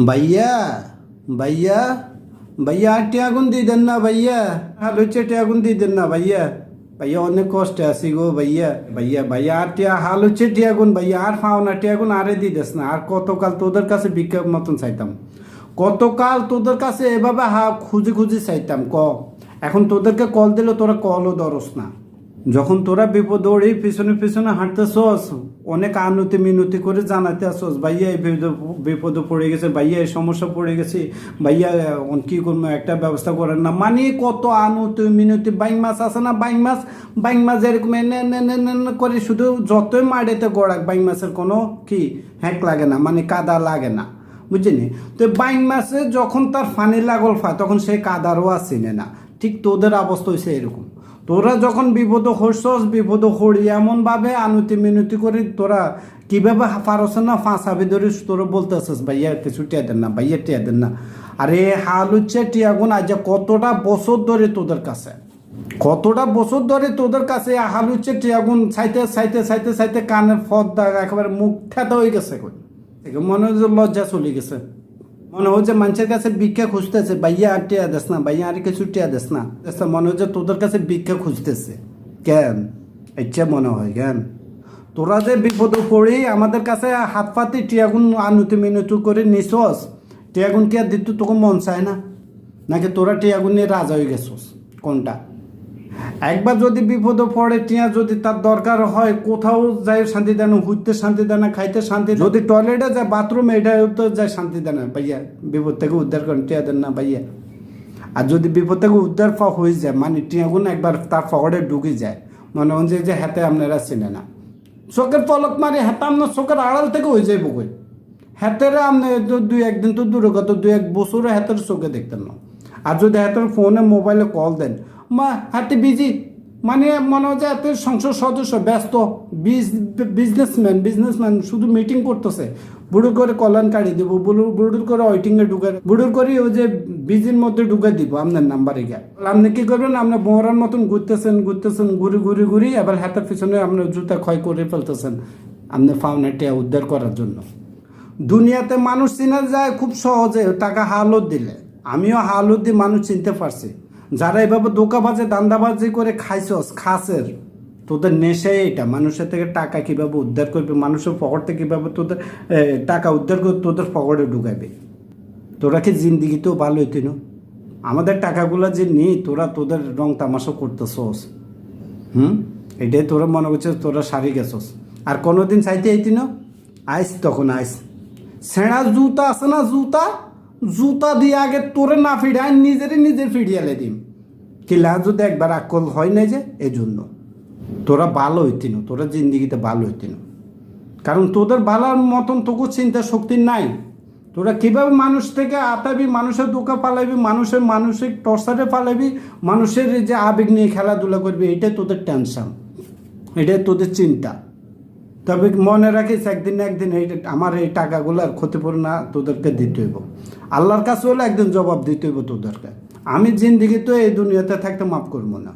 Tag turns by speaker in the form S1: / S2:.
S1: ভাইয়া ভাইয়া ভাইয়া আর টিয়াগুন দিয়ে দেন না ভাইয়া আর হচ্ছে টিয়াগুন দিয়ে দেন না ভাইয়া ভাইয়া অনেক কষ্টে আছি গো ভাইয়া ভাইয়া ভাইয়া আর টিয়া হাল হচ্ছে টিয়াগুন ভাইয়া আর পাও না টিয়াগুন আরে দিয়ে দেস না আর কতকাল তোদের কাছে বিজ্ঞাপ মতন চাইতাম কতকাল তোদের কাছে এভাবে হা খুঁজে খুঁজে চাইতাম ক এখন তোদেরকে কল দিলে তোরা কলও ধরস না যখন তোরা বিপদ ওড়ে পিছনে পিছনে হাঁটতে হাঁটতেছস অনেক আনতি মিনতি করে জানাতে আসস ভাইয়া, এই বিপদ- পড়ে গেছে, ভাইয়া, এই সমস্যা পড়ে গেছে, ভাইয়া কি করব, একটা ব্যবস্থা করেন না। মানে কত আনতি মিনতি, বাইং মাছ আছে না, বাইং মাছ? বাইং মাছ এরকম করে শুধু যতই মাড়েতে গড়াক, বাইং মাছের কোনো কি হ্যাক লাগে না মানে কাদা লাগে না বুঝলি তো বাইং মাছে যখন তার ফানি লাগল ফায়, তখন সে কাদারও আসিনে না। ঠিক তোদের অবস্থা হয়েছে এরকম। তোরা যখন বিপদ হরছস বিপদ হরি এমনভাবে আনুতি মিনতি করে তোরা কীভাবে পারছ না ফাঁসাবি ধরে তোরা বলতেছিস, ভাইয়া কিছু টিয়া দেন না, ভাইয়া, টিয়া দেন না। আরে, হাল হচ্ছে টিয়াগুন, আজ কতটা বছর ধরে তোদের কাছে? কতটা বছর ধরে তোদের কাছে হাল হচ্ছে টিয়াগুন ছাইতে ছাইতে ছাইতে ছাইতে কানের ফদ একেবারে মুখ ঠেতা হয়ে গেছে মনে হয় লজ্জা চলে গেছে। মনে হচ্ছে মানুষের কাছে ভিক্ষা খুঁজতেছে, ভাইয়া, আর টিয়া দেস না, ভাইয়া, আর কিছু টিয়া দেস না। মনে হচ্ছে তোদের কাছে ভিক্ষা খুঁজতেছে। কেন? ইচ্ছা মনে হয়, কেন? তোরা যে বিপদ পড়ি আমাদের কাছে হাত পাতি, টিয়াগুন আনুতি মিনুতি করে নিছস টিয়াগুন কি আর দিত তোকে মন চায় না? নাকি তোরা টিয়াগুন নিয়ে রাজা হয়ে গেছস? কোনটা? একবার যদি বিপদে পড়ে, টিয়া যদি তার দরকার হয়, কোথাও যায় শান্তি দেয় না হুইতে শান্তি দেয় না, খাইতে শান্তি যদি টয়লেটে যায় বাথরুমে এটা তো যায় শান্তি দেয় না, ভাইয়া। বিপদ থেকে উদ্ধার করেন, টিয়া দেন না, ভাইয়া। আর যদি বিপদ থেকে উদ্ধার পা হয়ে যায় মানে টিয়াগুন একবার তার পকেটে ঢুকে যায়, মনে হচ্ছে যে হাতে আপনারা চিনে না। চোখের পলক মারি হাতে আপনার চোখের আড়াল থেকে হয়ে যায় বকই হাতের আপনি তো দুই একদিন তো দূরে কত দুই এক বছরে হাতের চোখে দেখতেন না। আর যদি হাতের ফোনে মোবাইলে কল দেন মা হাতে বিজি মানে মনে হচ্ছে এত সংসদ সদস্য, ব্যস্ত বিজনেসম্যান বিজনেসম্যান শুধু মিটিং করতেছে। বুড়ো করে কল্যাণ কাড়ি দিব বুড়ো বুড়োর করে ওয়েটিংয়ে ঢুকে বুড়োর করে ওই যে বিজির মধ্যে ঢুকে দিব আপনার নাম্বারে গিয়ে। আপনি কি করবেন, আপনি বোমরার মতন ঘুরতেছেন ঘুরতেছেন, ঘুরি ঘুরি ঘুরি, এবার হাতের পিছনে আপনার জুতা ক্ষয় করে ফেলতেছেন আপনি ফাউনেটিয়া উদ্ধার করার জন্য। দুনিয়াতে মানুষ চেনা যায় খুব সহজে, টাকা হালত দিলে। আমিও হালত দিয়ে মানুষ চিনতে পারছি। যারা এভাবে দোকাবাজে দান্দাবাজি করে খাইছস, খাসের, তোদের নেশাই এটা মানুষের থেকে টাকা কীভাবে উদ্ধার করবে, মানুষের পকেট থেকে কীভাবে তোদের টাকা উদ্ধার করে তোদের পকেটে ঢুকাবে? তোরা কি জিন্দিগিতেও ভালো হইতিন আমাদের টাকাগুলো যে নেই, তোরা তোদের রং তামাশা করতেছস। হুম? এটাই তোরা মনে করছিস, তোরা সারি গেছস। আর কোনোদিন চাইতে আইতি না? আইস তখন আইস। সেরা জুতা আছে না জুতা? জুতা দিয়ে আগে তোরে না ফিরাই নিজেরই নিজের ফিরিয়ালে দিম। কিলা যদি একবার আকল হয় নাই যে এই জন্য তোরা ভালো হইতিন, তোরা জিন্দিগিতে ভালো হইতিন। কারণ তোদের ভালোর মতন তোকে চিন্তা শক্তি নাই। তোরা কীভাবে মানুষ থেকে আতাবি, মানুষের দোকা পালাবি, মানুষের মানসিক টর্চারে পালাবি, মানুষের যে আবেগ নিয়ে খেলাধুলা করবি, এটাই তোদের টেনশন এটাই তোদের চিন্তা। তবে মনে রাখিস, একদিন একদিন এই আমার এই টাকাগুলো আর ক্ষতিপূরণ তোদেরকে দিতে হইব। আল্লাহর কাছে হলে একদিন জবাব দিতে হইব তোদেরকে। আমি জিন্দিগি তো এই দুনিয়াতে থাকতে মাফ করব না।